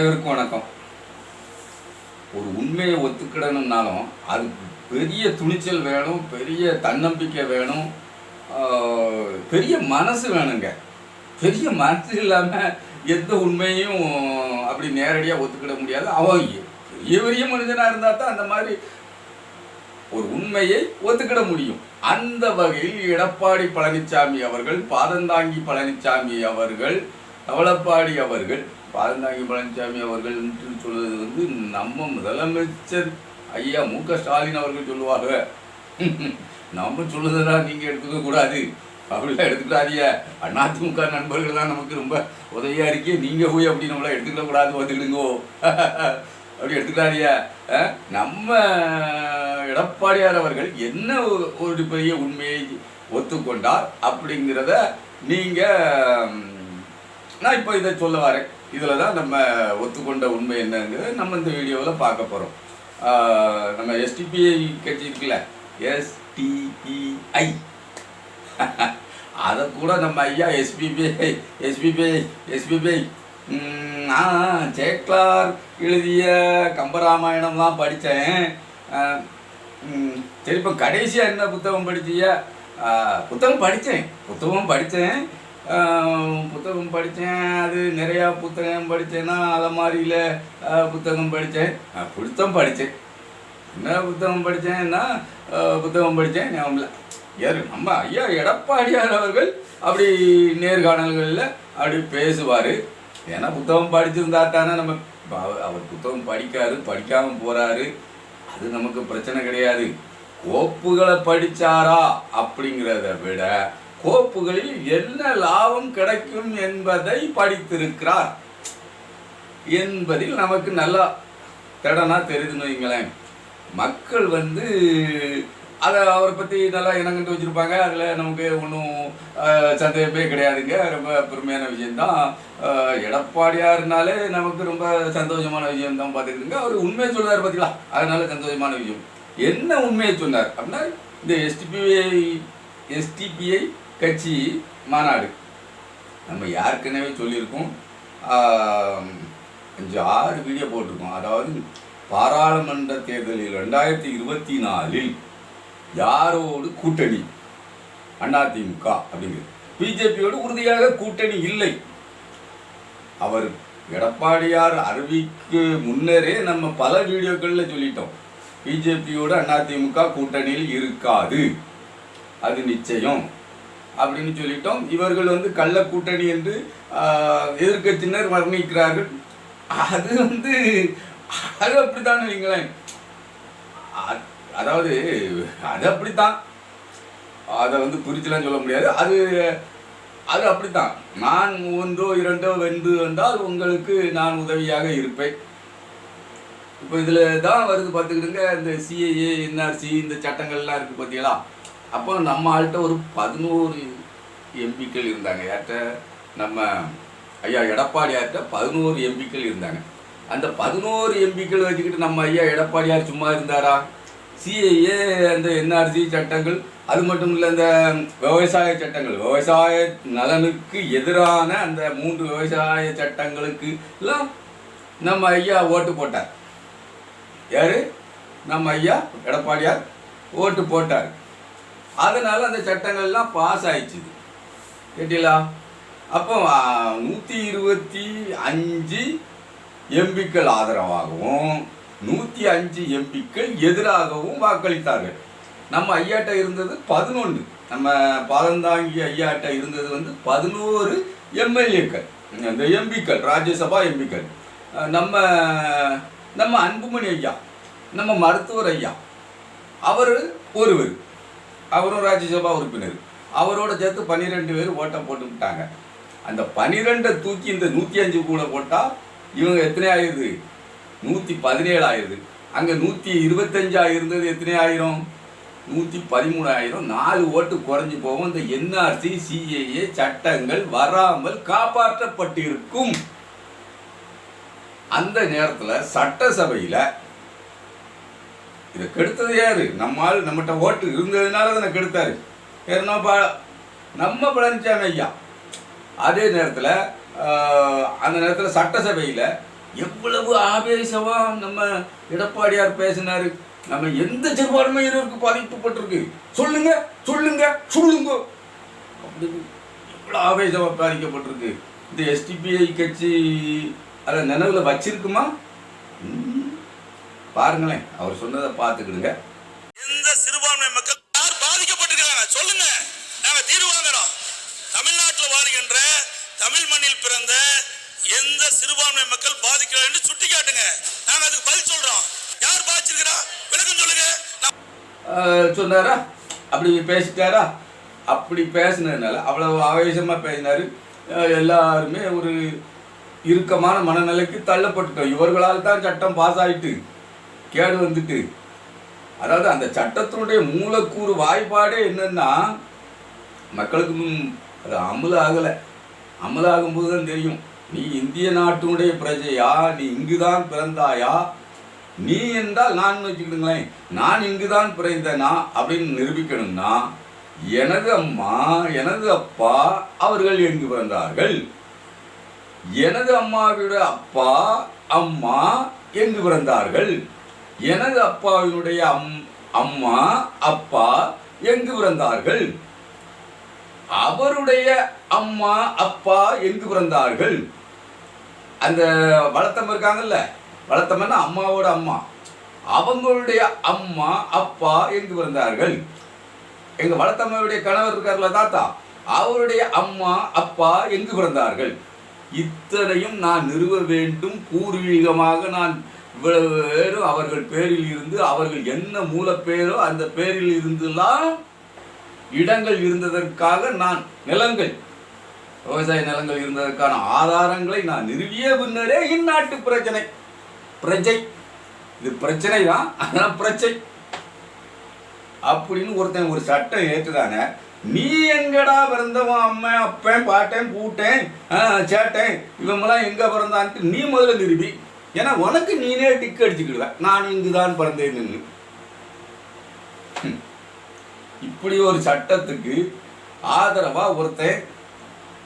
அனைவருக்கும் வணக்கம். ஒரு உண்மையை ஒத்துக்கிடணும்னாலும் அதுக்கு பெரிய துணிச்சல் வேணும் பெரிய தன்னம்பிக்கை வேணும் பெரிய மனசு வேணுங்க. பெரிய மனசு இல்லாமல் எந்த உண்மையும் அப்படி நேரடியாக ஒத்துக்கிட முடியாது. அவன் பெரிய பெரிய மனிதனாக இருந்தால் தான் அந்த மாதிரி ஒரு உண்மையை ஒத்துக்கிட முடியும். அந்த வகையில் எடப்பாடி பழனிசாமி அவர்கள் பாதந்தாங்கி பழனிசாமி அவர்கள் தவளப்பாடி அவர்கள் பாதந்தாங்கி பழனிசாமி அவர்கள் என்று சொல்வது வந்து நம்ம முதலமைச்சர் ஐயா மு க ஸ்டாலின் அவர்கள் சொல்லுவாங்க நம்ம சொல்லுறதெல்லாம் நீங்கள் எடுத்துக்க கூடாது. அப்படிலாம் எடுத்துக்கிடாதீங்க அதிமுக நண்பர்கள் தான் நமக்கு ரொம்ப உதவியாக இருக்கே. நீங்கள் போய் அப்படி நம்மளாம் எடுத்துக்கிட கூடாது அப்படி எடுத்துக்கிடாதீங்க நம்ம எடப்பாடியார் அவர்கள் என்ன ஒரு- பெரிய உண்மையை ஒத்துக்கொண்டார் அப்படிங்கிறத நீங்கள் நான் இப்போ இதை சொல்ல வரேன். இதில் தான் நம்ம ஒத்துக்கொண்ட உண்மை என்னங்கிறத நம்ம இந்த வீடியோவில் பார்க்க போகிறோம் நம்ம எஸ்டிபிஐ கட்சி இருக்குல்ல? எஸ்டிபிஐ அதை கூட நம்ம ஐயா எஸ்பிபிஐ எஸ்பிபிஐ எஸ்பிபிஐ நான் சேக்லார் எழுதிய கம்பராமாயணம்லாம் படித்தேன். சரி இப்போ கடைசியாக என்ன புத்தகம் படிச்சிய? புத்தகம் படித்தேன். புத்தகம் படித்தேன். புத்தகம் படித்தேன் அது நிறையா புத்தகம் படித்தேன்னா அலமாரியில் புத்தகம் படித்தேன். புத்தகம் படித்தேன். என்ன புத்தகம் படித்தேன்னா புத்தகம் படித்தேன் ஞாபகம் இல்லை. யார்? நம்ம ஐயா எடப்பாடியார் அவர்கள் அப்படி நேர்காணல்களில் அப்படி பேசுவார். ஏன்னா புத்தகம் படிச்சிருந்தா தானே நம்ம அவர் அவர் புத்தகம் படிக்காரு படிக்காமல் போகிறாரு அது நமக்கு பிரச்சனை கிடையாது. கோப்புகளை படித்தாரா அப்படிங்கிறத விட கோப்புகளில் என்ன லாபம் கிடைக்கும் என்பதை படித்திருக்கிறார். என்பதில் நமக்கு நல்லா திடனா தெரியுதுன்னு வைங்களேன். மக்கள் வந்து அதை அவரை பற்றி நல்லா இனங்கண்டு வச்சுருப்பாங்க. அதில் நமக்கு ஒன்றும் சந்தேகமே கிடையாதுங்க. ரொம்ப பெருமையான விஷயந்தான் எடப்பாடியாருனாலே நமக்கு ரொம்ப சந்தோஷமான விஷயம் தான் பார்த்துக்கிட்டுங்க. அவர் உண்மையை சொன்னார் பார்த்தீங்களா அதனால சந்தோஷமான விஷயம். என்ன உண்மையை சொன்னார்? அப்படின்னா இந்த எஸ்டிபிஐ எஸ்டிபிஐ கட்சி மாநாடு. நம்ம ஏற்கனவே சொல்லியிருக்கோம். அஞ்சு ஆறு வீடியோ போட்டிருக்கோம். அதாவது பாராளுமன்ற தேர்தலில் ரெண்டாயிரத்தி இருபத்தி நாலில் யாரோடு கூட்டணி? அதிமுக அப்படிங்கிறது. பிஜேபியோடு உறுதியாக கூட்டணி இல்லை. அவர் எடப்பாடியார் அறிவிக்கு முன்னரே நம்ம பல வீடியோக்களில் சொல்லிட்டோம். பிஜேபியோடு அதிமுக கூட்டணியில் இருக்காது. அது நிச்சயம். அப்படின்னு சொல்லிட்டோம். இவர்கள் வந்து கள்ள கூட்டணி என்று ஆஹ், எதிர்க்கட்சியினர் வர்ணிக்கிறார்கள். அது வந்து அது அப்படித்தான் வைங்களேன் அதாவது அது அப்படித்தான். அதை வந்து பிரிச்சுலாம் சொல்ல முடியாது. அது அது அப்படித்தான். நான் ஒன்றோ இரண்டோ வென்று வந்தால் உங்களுக்கு நான் உதவியாக இருப்பேன். இப்போ இதில் தான் வருது பார்த்துக்கிட்டுங்க இந்த சிஏஏ என்ஆர்சி இந்த சட்டங்கள்லாம் இருக்குது பார்த்தீங்களா? அப்போ நம்ம ஆள்கிட்ட ஒரு பதினோரு எம்பிக்கள் இருந்தாங்க. யார்கிட்ட? நம்ம ஐயா எடப்பாடியார்கிட்ட பதினோரு எம்பிக்கள் இருந்தாங்க. அந்த பதினோரு எம்பிக்கள் வச்சுக்கிட்டு நம்ம ஐயா எடப்பாடியார் சும்மா இருந்தாரா? சிஏஏ அந்த என்ஆர்சி சட்டங்கள் அது மட்டும் இல்லை இந்த விவசாய சட்டங்கள். விவசாய நலனுக்கு எதிரான அந்த மூன்று விவசாய சட்டங்களுக்கு எல்லாம் நம்ம ஐயா ஓட்டு போட்டார். யாரு? நம்ம ஐயா எடப்பாடியார் ஓட்டு போட்டார். அதனால அந்த சட்டங்கள்லாம் பாஸ் ஆயிடுச்சு. கேட்டீங்களா? அப்போ நூற்றி இருபத்தி அஞ்சு எம்பிக்கள் ஆதரவாகவும் நூற்றி அஞ்சு எம்பிக்கள் எதிராகவும் வாக்களித்தார்கள். நம்ம ஐயாட்ட இருந்தது பதினொன்று நம்ம பாதந்தாங்கி ஐயாட்ட இருந்தது வந்து பதினோரு எம்எல்ஏக்கள். இந்த எம்பிக்கள் ராஜ்யசபா எம்பிக்கள். நம்ம நம்ம அன்புமணி ஐயா நம்ம மருத்துவர் ஐயா அவர் ஒருவர். அவரும் ராஜ்யசபா உறுப்பினர். அவரோட சேர்த்து பன்னிரெண்டு பேர் ஓட்டை போட்டுக்கிட்டாங்க அந்த பன்னிரெண்டை தூக்கி இந்த நூற்றி அஞ்சு கூட போட்டால் இவங்க எத்தனை ஆயிடுது நூற்றி பதினேழு ஆயிடுது அங்கே நூற்றி இருபத்தஞ்சு ஆயிருந்தது எத்தனை ஆயிரம்? நூற்றி பதிமூணாயிரம் நாலு ஓட்டு குறைஞ்சி போகும். இந்த என்ஆர்சி சிஏஏ சட்டங்கள் வராமல் காப்பாற்றப்பட்டிருக்கும். அந்த நேரத்தில் சட்டசபையில் இதை கெடுத்தது யாரு? நம்மால் நம்மகிட்ட ஓட்டு இருந்ததுனால தானே கெடுத்தாரு. ஏன்னா பா நம்ம பழனிசாமி ஐயா. அதே நேரத்தில் அந்த நேரத்தில் சட்டசபையில் எவ்வளவு ஆவேசமாக நம்ம எடப்பாடியார் பேசினார். நம்ம எந்த சிறுபான்மையினருக்கு பாதிக்கப்பட்டிருக்கு. சொல்லுங்க சொல்லுங்க சொல்லுங்க. அப்படின்னு எவ்வளோ ஆவேசமாக பாதிக்கப்பட்டிருக்கு. இந்த எஸ்டிபிஐ கட்சி அதை நினைவில் வச்சிருக்குமா? பாருங்களேன் அவர் சொன்னதை பார்த்துக்கிடுங்க. எந்த சிறுபான்மை மக்கள் யார் பாதிக்கப்பட்டிருக்கிறாங்க? சொல்லுங்க. நாங்க தீர்வு வாங்குறோம் தமிழ்நாட்டில் வாழ்கின்ற தமிழ் மண்ணில் பிறந்த எந்த சிறுபான்மை மக்கள் பாதிக்கிறார் என்று சுட்டி காட்டுங்க நாங்க அதுக்கு பதில் சொல்றோம். யார் பாதிச்சிருக்கிறா? விளக்கம் சொல்லுங்க. சொன்னாரா? அப்படி பேசிட்டாரா? அப்படி பேசினதுனால அவ்வளவு ஆவேசமாக பேசினாரு. எல்லாருமே ஒரு இறுக்கமான மனநிலைக்கு தள்ளப்பட்டுட்டோம். இவர்களால் தான் சட்டம் பாஸ் ஆயிட்டு. கேடு வந்துட்டு. அதாவது அந்த சட்டத்தினுடைய மூலக்கூறு வாய்ப்பாடே என்னன்னா மக்களுக்கு அது அமுல ஆகலை. அமலாகும்போது தான் தெரியும். நீ இந்திய நாட்டினுடைய பிரஜையா? நீ இங்கு தான் பிறந்தாயா? நீ என்றால் நான் வச்சுக்கிடுங்களேன். நான் இங்கு தான் பிறந்தனா? அப்படின்னு நிரூபிக்கணும்னா எனது அம்மா எனது அப்பா அவர்கள் எங்கு பிறந்தார்கள்? எனது அம்மாவோட அப்பா அம்மா எங்கு பிறந்தார்கள்? எனது அப்பாவினுடைய அம் அம்மா அப்பா எங்கு பிறந்தார்கள்? அவருடைய அம்மா அப்பா எங்கு பிறந்தார்கள்? அந்த வளர்த்தம் இருக்காங்கல்ல? வளர்த்தம்னா அம்மாவோட அம்மா. அவங்களுடைய அம்மா அப்பா எங்கு பிறந்தார்கள்? எங்க வளர்த்தம்மையுடைய கணவர் இருக்கார்ல தாத்தா. அவருடைய அம்மா அப்பா எங்கு பிறந்தார்கள்? இத்தனையும் நான் நிறுவ வேண்டும். பூர்வீகமாக நான் இவ்வளவு பேரும் அவர்கள் பேரில் இருந்து அவர்கள் என்ன மூலப்பேரோ அந்த பேரில் இருந்துலாம் இடங்கள் இருந்ததற்காக நான் நிலங்கள் விவசாய நிலங்கள் இருந்ததற்கான ஆதாரங்களை நான் நிறுவிய பின்னரே இந்நாட்டு பிரச்சனை. பிரஜை. இது பிரச்சனை தான் அதான் பிரச்சனை அப்படின்னு ஒருத்தன் ஒரு சட்டம் ஏற்றுதானே நீ எங்கடா பிறந்தவன் அம்மா அப்பேன் பாட்டேன் பூட்டேன் சேட்டேன் இவங்கெல்லாம் எங்கே பிறந்தான்ட்டு நீ முதல்ல நிறுவி ஏன்னா உனக்கு நீனே டிக் அடிச்சுக்கிடுவ. நான் இங்குதான் பிறந்தேன்னு இப்படி ஒரு சட்டத்துக்கு ஆதரவா ஒருத்தன்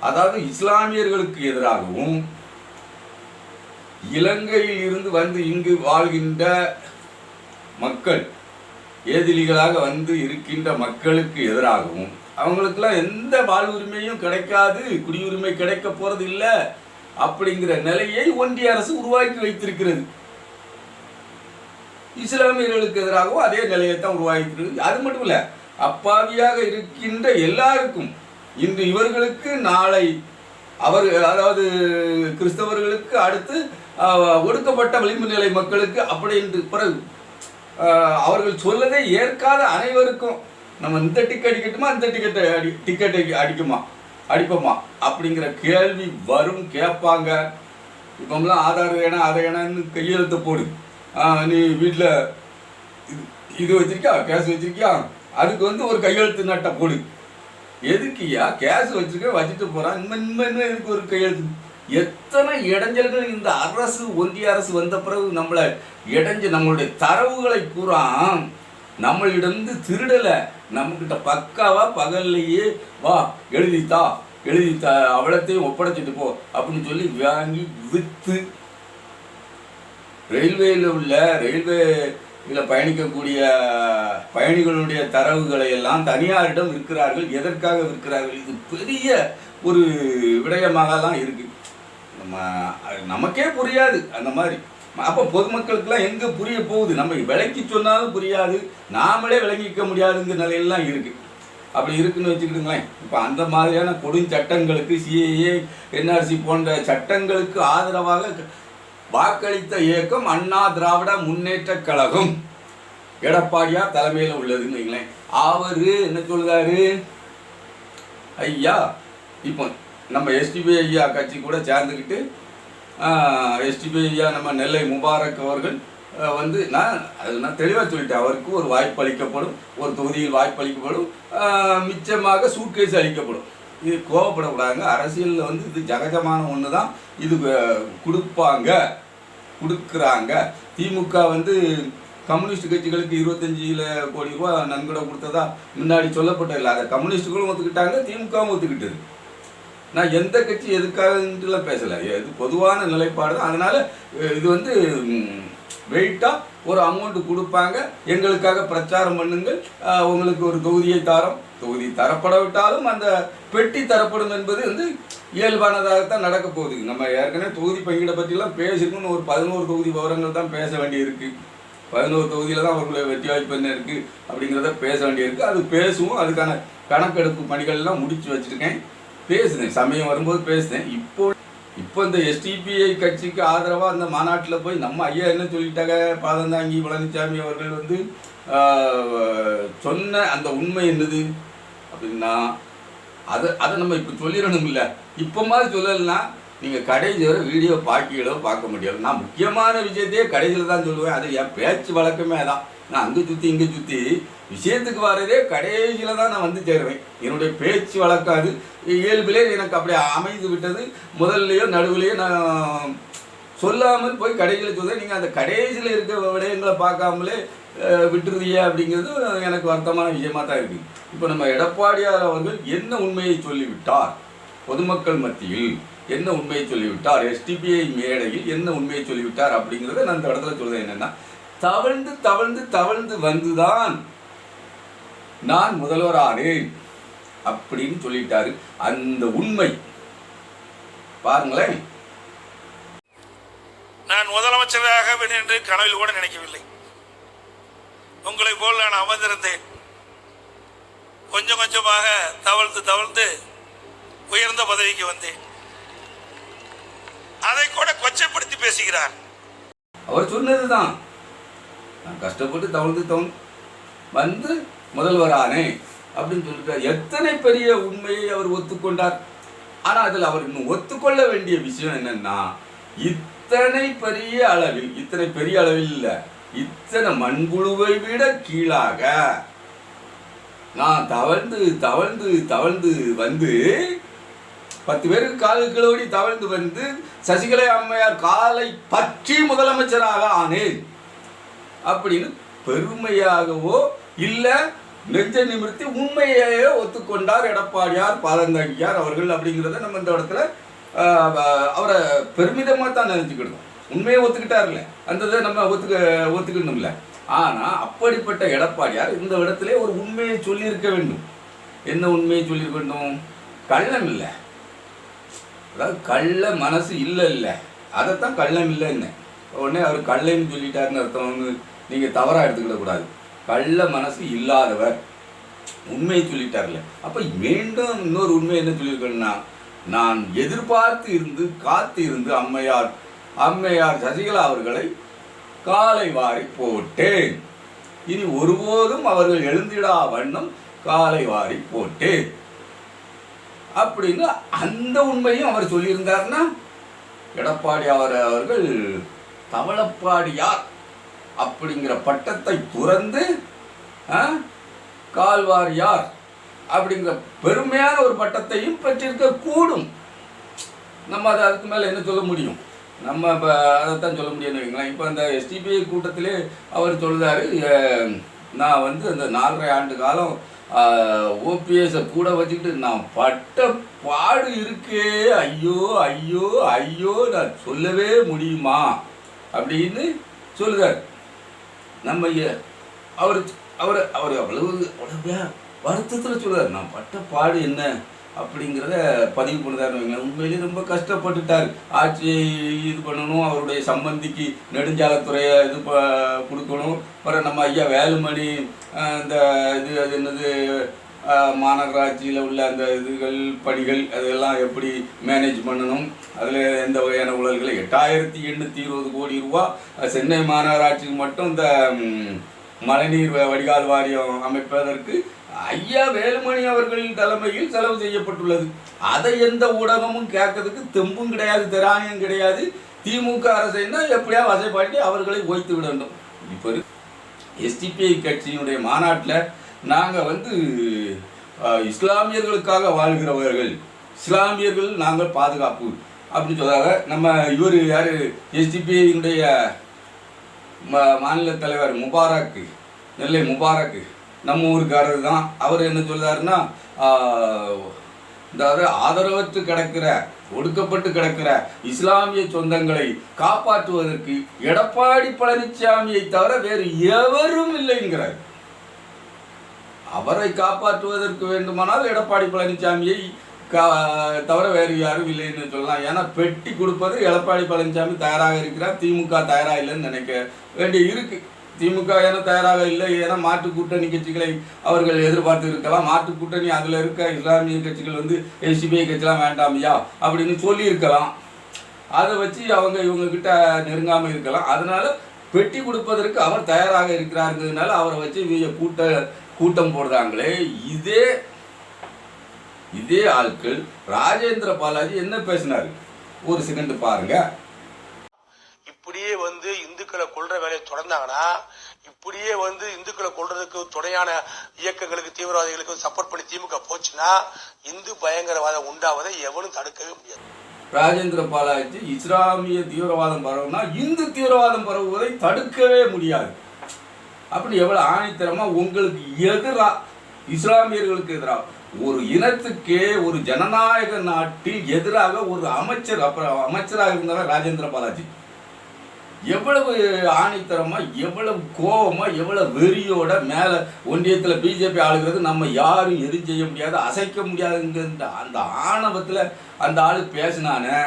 அதாவது இஸ்லாமியர்களுக்கு எதிராகவும் இலங்கையில் இருந்து வந்து இங்கு வாழ்கின்ற மக்கள் ஏதிலிகளாக வந்து இருக்கின்ற மக்களுக்கு எதிராகவும் அவங்களுக்கெல்லாம் எந்த வாழ்வுரிமையும் கிடைக்காது குடியுரிமை கிடைக்க போறது இல்லை அப்படிங்கிற நிலையை ஒன்றிய அரசு உருவாக்கி வைத்திருக்கிறது. இஸ்லாமியர்களுக்கு எதிராகவும் அதே நிலையை தான் உருவாக்கியிருக்கு அது மட்டும் இல்லை அப்பாவியாக இருக்கின்ற எல்லாருக்கும் இன்று இவர்களுக்கு நாளை அவர் அதாவது கிறிஸ்தவர்களுக்கு அடுத்து ஒடுக்கப்பட்ட விளிம்பு நிலை மக்களுக்கு அப்படி என்று பிறகு அவர்கள் சொல்லதை ஏற்காத அனைவருக்கும் நம்ம இந்த டிக்கெட் அடிக்கட்டுமா? இந்த டிக்கெட்டை அடி டிக்கெட்டை அடிக்குமா அடிப்போமா? அப்படிங்கிற கேள்வி வரும் கேட்பாங்க. இப்போம்லாம் ஆதார் வேணாம் அதை வேணான்னு கையெழுத்து போடு. நீ வீட்டில் இது இது வச்சிருக்கியா? கேஸ் வச்சிருக்கியா? அதுக்கு வந்து ஒரு கையெழுத்து நட்டை போடு. எதுக்குயா கேஸ் வச்சிருக்க வச்சுட்டு போகிறான் இன்னும் இன்னும் இன்னும் எதுக்கு ஒரு கையெழுத்து? எத்தனை இடைஞ்சல்கள் இந்த அரசு ஒன்றிய அரசு வந்த பிறகு நம்மளை இடைஞ்சு நம்மளுடைய தரவுகளை கூறான் நம்மளிடந்து திருடலை நம்மக்கிட்ட பக்காவாக பகல்லையே வா எழுதித்தா எழுதித்தா அவ்வளோத்தையும் ஒப்படைச்சிட்டு போ அப்படின்னு சொல்லி வாங்கி விற்று ரயில்வேயில் உள்ள ரயில்வே இதில் பயணிக்கக்கூடிய பயணிகளுடைய தரவுகளை எல்லாம் தனியாரிடம் விற்கிறார்கள் எதற்காக விற்கிறார்கள் இது பெரிய ஒரு விடயமாகலாம் இருக்குது நம்ம அது நமக்கே புரியாது அந்த மாதிரி. அப்போ பொதுமக்களுக்கெல்லாம் எங்கே புரிய போகுது? நம்ம விளக்கி சொன்னாலும் புரியாது. நாமளே விளங்கிக்க முடியாதுங்கிற நிலையெல்லாம் இருக்குது அப்படி இருக்குன்னு வச்சுக்கிட்டுங்களேன் இப்போ அந்த மாதிரியான கொடுஞ்சட்டங்களுக்கு சிஏஏ என்ஆர்சி போன்ற சட்டங்களுக்கு ஆதரவாக வாக்களித்த இயக்கம் அண்ணா திராவிட முன்னேற்ற கழகம். எடப்பாடியார் தலைமையில் உள்ளதுன்னு வைங்களேன். அவர் என்ன சொல்கிறாரு ஐயா இப்போ நம்ம எஸ்டிபி ஐயா கட்சி கூட சேர்ந்துக்கிட்டு எஸ்டிபிஐயா நம்ம நெல்லை முபாரக் அவர்கள் வந்து நான் அது நான் தெளிவாக சொல்லிட்டேன். அவருக்கு ஒரு வாய்ப்பு அளிக்கப்படும் ஒரு தொகுதியில் வாய்ப்பு அளிக்கப்படும் மிச்சமாக சூட்கேஸ் அளிக்கப்படும். இது கோவப்படக்கூடாதுங்க. அரசியலில் வந்து இது ஜகஜமான ஒன்று தான் இது கொடுப்பாங்க கொடுக்குறாங்க. திமுக வந்து கம்யூனிஸ்ட் கட்சிகளுக்கு இருபத்தஞ்சில கோடி ரூபா நன்கொடை கொடுத்ததா முன்னாடி சொல்லப்பட்டதில்லை. அதை கம்யூனிஸ்டுகளும் ஒத்துக்கிட்டாங்க திமுகவும் ஒத்துக்கிட்டது. நான் எந்த கட்சி எதுக்காகலாம் பேசலை. இது பொதுவான நிலைப்பாடு தான். அதனால் இது வந்து வெயிட்டாக ஒரு அமௌண்ட் கொடுப்பாங்க. எங்களுக்காக பிரச்சாரம் பண்ணுங்கள். உங்களுக்கு ஒரு தொகுதியை தரம். தொகுதி தரப்படவிட்டாலும் அந்த பெட்டி தரப்படும் என்பது வந்து இயல்பானதாகத்தான் நடக்க போகுது. நம்ம ஏற்கனவே தொகுதி பங்கீடை பற்றிலாம் பேசணும்னு ஒரு பதினோரு தொகுதி விவரங்கள் தான் பேச வேண்டியிருக்கு. பதினோரு தொகுதியில் தான் அவர்களுடைய வெற்றி வாய்ப்பு என்ன இருக்குது அப்படிங்கிறத பேச வேண்டியிருக்கு. அது பேசுவோம். அதுக்கான கணக்கெடுப்பு பணிகள்லாம் முடித்து வச்சுருக்கேன். பேசுனேன். சமயம் வரும்போது பேசுனேன். இப்போ இப்போ இந்த எஸ்டிபிஐ கட்சிக்கு ஆதரவாக அந்த மாநாட்டில் போய் நம்ம ஐயா என்ன சொல்லிட்டாங்க? பாதந்தாங்கி பழனிசாமி அவர்கள் வந்து சொன்ன அந்த உண்மை என்னது? அப்படின்னா அதை அதை நம்ம இப்போ சொல்லிடணும் இல்லை இப்போ மாதிரி சொல்லலைன்னா நீங்கள் கடைசி வரை வீடியோ பார்க்கீங்களோ பார்க்க முடியாது. நான் முக்கியமான விஷயத்தையே கடைசியில் தான் சொல்லுவேன். அது என் பேச்சு வழக்கமே தான் நான் அங்கே சுற்றி இங்கே சுற்றி விஷயத்துக்கு வர்றதே கடைசியில் தான் நான் வந்து சேருவேன். என்னுடைய பேச்சு வழக்கம் அது. இயல்பிலே எனக்கு அப்படியே அமைந்து விட்டது. முதல்லையோ நடுவுலையோ நான் சொல்லாமல் போய் கடைசியில் சொல்ல நீங்கள் அந்த கடைசியில் இருக்க விடயங்களை பார்க்காமலே விட்டுருதியே அப்படிங்கிறது எனக்கு வருத்தமான விஷயமா தான் இருக்குது இப்போ நம்ம எடப்பாடியார் அவர்கள் என்ன உண்மையை சொல்லிவிட்டார்? பொதுமக்கள் மத்தியில் என்ன உண்மையை சொல்லிவிட்டார்? எஸ்டிபிஐ மேடையில் என்ன உண்மையை சொல்லிவிட்டார் அப்படிங்கிறத நான் இந்த இடத்துல சொல்றேன். என்னன்னா தவழ்ந்து தவழ்ந்து தவழ்ந்து வந்துதான் நான் முதல்வரானேன் அப்படின்னு சொல்லிட்டாரு. அந்த உண்மை. பாருங்களேன். நான் முதலமைச்சராக என்று கனவில் கூட நினைக்கவில்லை. உங்களைப் போல் நான் அமர்ந்திருந்தேன். கொஞ்சம் கொஞ்சமாக தவழ்ந்து தவழ்ந்து உயர்ந்த பதவிக்கு வந்தேன். அதை கூட கொச்சைப்படுத்தி பேசுகிறார். அவர் சொன்னது தான் நான் கஷ்டப்பட்டு தவழ்ந்து தவழ் வந்து முதல்வரானே அப்படின்னு சொல்லிட்டார். எத்தனை பெரிய உண்மையை அவர் ஒத்துக்கொண்டார். ஆனால் அதில் அவர் இன்னும் ஒத்துக்கொள்ள வேண்டிய விஷயம் என்னன்னா இத்தனை பெரிய அளவில் இத்தனை பெரிய அளவில் இல்லை இத்தனை மண்புழுவை விட கீழாக நான் தவழ்ந்து தவழ்ந்து தவழ்ந்து வந்து பத்து பேருக்கு காலு கிலோடி தவழ்ந்து வந்து சசிகலை அம்மையார் காலை பற்றி முதலமைச்சராக ஆனேன். அப்படின்னு பெருமையாகவோ இல்லை நெஞ்ச நிமிர்த்தி உண்மையையே ஒத்துக்கொண்டார் எடப்பாடியார் பாதந்தங்கியார் அவர்கள் அப்படிங்கிறத நம்ம இந்த இடத்துல அவரை பெருமிதமாக தான் நினைச்சுக்கிட்டோம் உண்மையை ஒத்துக்கிட்டார்ல. அந்த இதை நம்ம ஒத்துக்க ஒத்துக்கணும்ல. ஆனால் அப்படிப்பட்ட எடப்பாடியார் இந்த இடத்துல ஒரு உண்மையை சொல்லியிருக்க வேண்டும். என்ன உண்மையை சொல்லியிருக்க வேண்டும்? கள்ளம் இல்லை. அதாவது கள்ள மனசு இல்லை இல்லை அதைத்தான் கள்ளம் இல்லைன்னு. உடனே அவர் கள்ளன்னு சொல்லிட்டாருன்னு அர்த்தம் நீங்கள் தவறாக எடுத்துக்கிடக்கூடாது கள்ள மனசு இல்லாதவர். உண்மையை சொல்லிட்டார்ல. அப்போ மீண்டும் இன்னொரு உண்மை என்ன சொல்லியிருக்கேன்னா நான் எதிர்பார்த்து இருந்து காத்து இருந்து அம்மையார் அம்மையார் சசிகலா அவர்களை காலை வாரி போட்டேன். இனி ஒருபோதும் அவர்கள் எழுந்திடா வண்ணம் காலை வாரி போட்டேன். அப்படின்னு அந்த உண்மையும் அவர் சொல்லியிருந்தாருன்னா எடப்பாடி அவர் அவர்கள் தவளப்பாடியார் அப்படிங்கிற பட்டத்தை துறந்து கால்வாரியார் அப்படிங்கிற பெருமையான ஒரு பட்டத்தையும் பெற்றிருக்க கூடும். நம்ம அதை அதுக்கு மேலே என்ன சொல்ல முடியும்? நம்ம இப்போ அதைத்தான் சொல்ல முடியும்னு வைங்களேன். இப்போ அந்த எஸ்டிபிஐ கூட்டத்திலே அவர் சொல்கிறாரு நான் வந்து அந்த நாலரை ஆண்டு காலம் ஓபிஎஸை கூட வச்சுக்கிட்டு நான் பட்ட பாடு இருக்கே. ஐயோ ஐயோ ஐயோ நான் சொல்லவே முடியுமா? அப்படின்னு சொல்லுதார் நம்ம அவர் அவர் அவர் அவ்வளவு அவ்வளவு வருத்தத்தில் சொல்லுவார் நான் பட்ட பாடு என்ன? அப்படிங்கிறத பதிவு பண்ணுறாரு வைங்களேன் உண்மையிலேயே ரொம்ப கஷ்டப்பட்டுட்டார். ஆட்சியை இது பண்ணணும் அவருடைய சம்பந்திக்கு நெடுஞ்சாலைத்துறையை இது ப கொடுக்கணும். அப்புறம் நம்ம ஐயா வேலுமணி இந்த இது அது என்னது மாநகராட்சியில் உள்ள அந்த இதுகள் பணிகள் அதெல்லாம் எப்படி மேனேஜ் பண்ணணும்? அதில் எந்த வகையான ஊழல்களை? எட்டாயிரத்தி எண்ணூற்றி இருபது கோடி ரூபா. சென்னை மாநகராட்சிக்கு மட்டும் இந்த மழைநீர் வ- வடிகால் வாரியம் அமைப்பதற்கு ஐயா வேலுமணி அவர்களின் தலைமையில் செலவு செய்யப்பட்டுள்ளது. அதை எந்த ஊடகமும் கேட்கறதுக்கு தெம்பும் கிடையாது திராணியும் கிடையாது. திமுக அரசைன்னா எப்படியா வசைப்பாட்டி அவர்களை ஓய்த்து விட வேண்டும். இப்போ எஸ்டிபிஐ கட்சியினுடைய மாநாட்டில் நாங்கள் வந்து இஸ்லாமியர்களுக்காக வாழ்கிறவர்கள் இஸ்லாமியர்கள் நாங்கள் பாதுகாப்பு அப்படின்னு சொல்றாங்க நம்ம இவர் யார்? எஸ்டிபிஐனுடைய மாநில தலைவர் முபாரக் நெல்லை முபாரக். நம்ம ஊருக்காரர் தான். அவர் என்ன சொல்றாருன்னா ஆஹ், அதாவது ஆதரவற்று கிடக்கிற ஒடுக்கப்பட்டு கிடக்கிற இஸ்லாமிய சொந்தங்களை காப்பாற்றுவதற்கு எடப்பாடி பழனிசாமியை தவிர வேறு எவரும் இல்லைங்கிறார். அவரை காப்பாற்றுவதற்கு வேண்டுமானால் எடப்பாடி பழனிசாமியை கா தவிர வேறு யாரும் இல்லைன்னு சொல்லலாம். ஏன்னா பெட்டி கொடுப்பது எடப்பாடி பழனிசாமி தயாராக இருக்கிறார். திமுக தயாராக இல்லைன்னு நினைக்க வேண்டிய இருக்கு திமுக என தயாராக இல்லை ஏன்னா மாற்று கூட்டணி கட்சிகளை அவர்கள் எதிர்பார்த்து இருக்கலாம் மாற்று கூட்டணி அதில் இருக்க இஸ்லாமிய கட்சிகள் வந்து எஸ்டிபிஐ கட்சிலாம் வேண்டாமையா அப்படின்னு சொல்லியிருக்கலாம். அதை வச்சு அவங்க இவங்க கிட்ட நெருங்காமல் இருக்கலாம். அதனால பெட்டி கொடுப்பதற்கு அவர் தயாராக இருக்கிறாருங்கிறதுனால அவரை வச்சு இவங்க கூட்ட கூட்டம் போடுறாங்களே. இதே இதே ஆட்கள் ராஜேந்திர பாலாஜி என்ன பேசினாரு? ஒரு செகண்ட் பாருங்கள் கொள்ற வேலையை தொடர்ந்தாங்கன்னா இப்படியே வந்து இந்துக்களை கொள்றதுக்கு துணையான இயக்கங்களுக்கு தீவிரவாதிகளுக்கு சப்போர்ட் பண்ணி திமுக போச்சுன்னா இந்து பயங்கரவாதம் உண்டாவதை எவனும் தடுக்கவே முடியாது. ராஜேந்திர பாலாஜி இஸ்லாமிய தீவிரவாதம் பரவுனா இந்து தீவிரவாதம் பரவுவதை தடுக்கவே முடியாது. அப்படி எவ்வளவு ஆணித்தரமா உங்களுக்கு எதிரா இஸ்லாமியர்களுக்கு எதிராக ஒரு இனத்துக்கே ஒரு ஜனநாயக நாட்டில் எதிராக ஒரு அமைச்சர் அப்புறம் அமைச்சராக இருந்தவர் ராஜேந்திர பாலாஜி. எவ்வளவு ஆணித்தரமா எவ்வளவு கோபமா எவ்வளவு வெறியோட மேல ஒன்றியத்துல பிஜேபி ஆளுகிறது நம்ம யாரும் எதுவும் செய்ய முடியாது அசைக்க முடியாதுங்கிற அந்த ஆணவத்துல அந்த ஆளு பேசினானே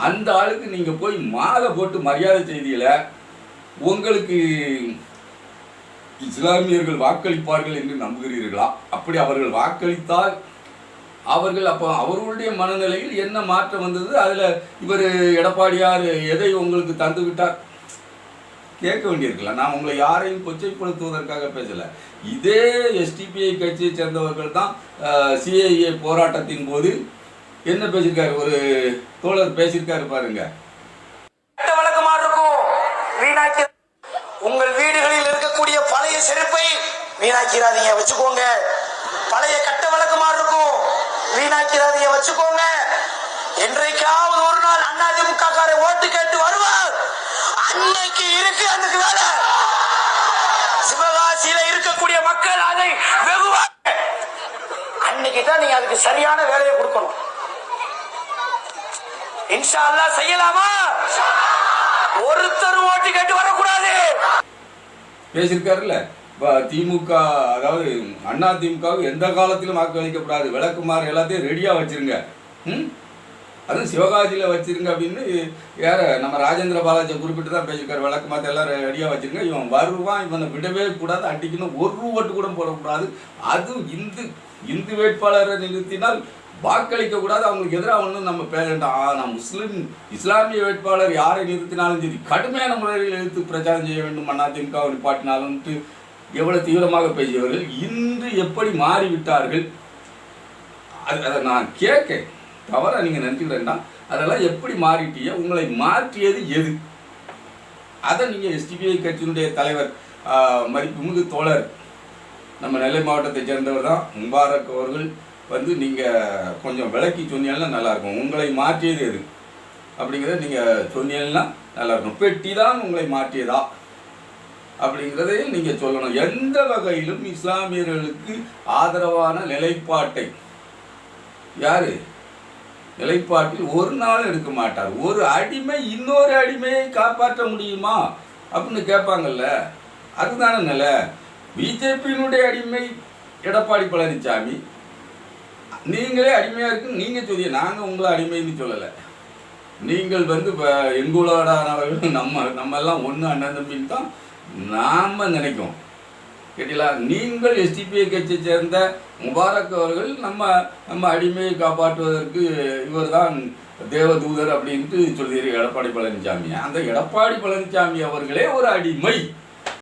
அந்த ஆளுக்கு நீங்க போய் மாலை போட்டு மரியாதை செய்தியில உங்களுக்கு இஸ்லாமியர்கள் வாக்களிப்பார்கள் என்று நம்புகிறீர்களா? அப்படி அவர்கள் வாக்களித்தால் அவர்கள் அப்போ அவர்களுடைய மனநிலையில் என்ன மாற்றம் வந்தது? அதில் இவர் எடப்பாடியார் எதை உங்களுக்கு தந்து விட்டார்? கேட்க வேண்டியிருக்கலாம் நான் உங்களை யாரையும் கொச்சைப்படுத்துவதற்காக பேசலை. இதே எஸ்டிபிஐ கட்சியை சேர்ந்தவர்கள் தான் சிஐஏ போராட்டத்தின் போது என்ன பேசியிருக்காரு? ஒரு தோழர் பேசியிருக்காரு பாருங்க. உங்கள் வீடுகளில் இருக்கக்கூடிய பழைய செருப்பை வீணாக்கிறாதீங்க வச்சுக்கோங்க. பழைய கட்ட வழக்கமா இருக்கும். வீணாக்கிறாதீங்க வச்சுக்கோங்க. என்றைக்காவது ஒரு நாள் அதிமுக காரை ஓட்டு கேட்டு வருவார். அன்னைக்கு இருக்கு அன்னைக்கு வேலை. சிவகாசியில இருக்கக்கூடிய மக்கள் அதை வெகுவாங்க அன்னைக்கு தான் நீங்க அதுக்கு சரியான வேலையை கொடுக்கணும். இன்ஷா அல்லா செய்யலாமா? ஒருத்தர் ஓட்டு கேட்டு வரக்கூடாது. பேசியிருக்காருல்ல? இப்போ திமுக அதாவது அண்ணா திமுகவுக்கு எந்த காலத்திலும் வாக்களிக்கப்படாது விளக்குமாறு எல்லாத்தையும் ரெடியாக வச்சுருங்க. ம்? அதுவும் சிவகாசியில் வச்சிருங்க அப்படின்னு யார நம்ம ராஜேந்திர பாலாஜி குறிப்பிட்டு தான் பேசியிருக்காரு. விளக்கு மாற்ற எல்லாம் ரெடியாக வச்சுருங்க. இவன் வருவான் இவனை விடவே கூடாது. அடிக்கணும். ஒரு ஓட்டு கூட போடக்கூடாது. அதுவும் இந்து இந்து வேட்பாளரை நிறுத்தினால் வாக்களிக்க கூடாது. அவங்களுக்கு எதிராக ஒன்றும் நம்ம பேச வேண்டாம் ஆனால் முஸ்லீம் இஸ்லாமிய வேட்பாளர் யாரை நிறுத்தினாலும் சரி கடுமையான முறையில் எதிர்த்து பிரச்சாரம் செய்ய வேண்டும். அதிமுக நிப்பாட்டினாலும்ட்டு எவ்வளவு தீவிரமாக பேசியவர்கள் இன்று எப்படி மாறிவிட்டார்கள்? அது அதை நான் கேட்க தவற நீங்கள் நினச்சிக்கிறேன்னா அதெல்லாம் எப்படி மாறிட்டீங்க? உங்களை மாற்றியது எது? அதை நீங்கள் எஸ்டிபிஐ கட்சியினுடைய தலைவர் மதிப்புமிகு தோழர் நம்ம நெல்லை மாவட்டத்தை சேர்ந்தவர் தான் முபாரக் அவர்கள் வந்து நீங்கள் கொஞ்சம் விளக்கி சொன்னீங்கன்னா நல்லாயிருக்கும். உங்களை மாற்றியது எது? அப்படிங்கிறத நீங்கள் சொன்னீங்கன்னா நல்லாயிருக்கும். பெட்டி தான் உங்களை மாற்றியதா? அப்படிங்கிறதையும் நீங்கள் சொல்லணும். எந்த வகையிலும் இஸ்லாமியர்களுக்கு ஆதரவான நிலைப்பாட்டை. யாரு? நிலைப்பாட்டில் ஒரு நாள் எடுக்க மாட்டார். ஒரு அடிமை இன்னொரு அடிமையை காப்பாற்ற முடியுமா? அப்படின்னு கேட்பாங்கல்ல. அதுதானே நிலை. பிஜேபியினுடைய அடிமை எடப்பாடி பழனிசாமி நீங்களே அடிமையாக இருக்குன்னு நீங்கள் சொல்லி நாங்கள் உங்களை அடிமைன்னு சொல்லலை. நீங்கள் வந்து இப்போ எங்களோடானவர்கள் நம்ம நம்ம எல்லாம் ஒன்று அண்ணன் தம்பின்னு தான் நாம் நினைக்கும். கேட்டீங்களா? நீங்கள் எஸ்டிபிஐ கட்சியை சேர்ந்த முபாரக் அவர்கள் நம்ம நம்ம அடிமையை காப்பாற்றுவதற்கு இவர்தான் தேவதூதர் அப்படின்ட்டு சொல்கிறீர்கள் எடப்பாடி பழனிசாமி. அந்த எடப்பாடி பழனிசாமி அவர்களே ஒரு அடிமை.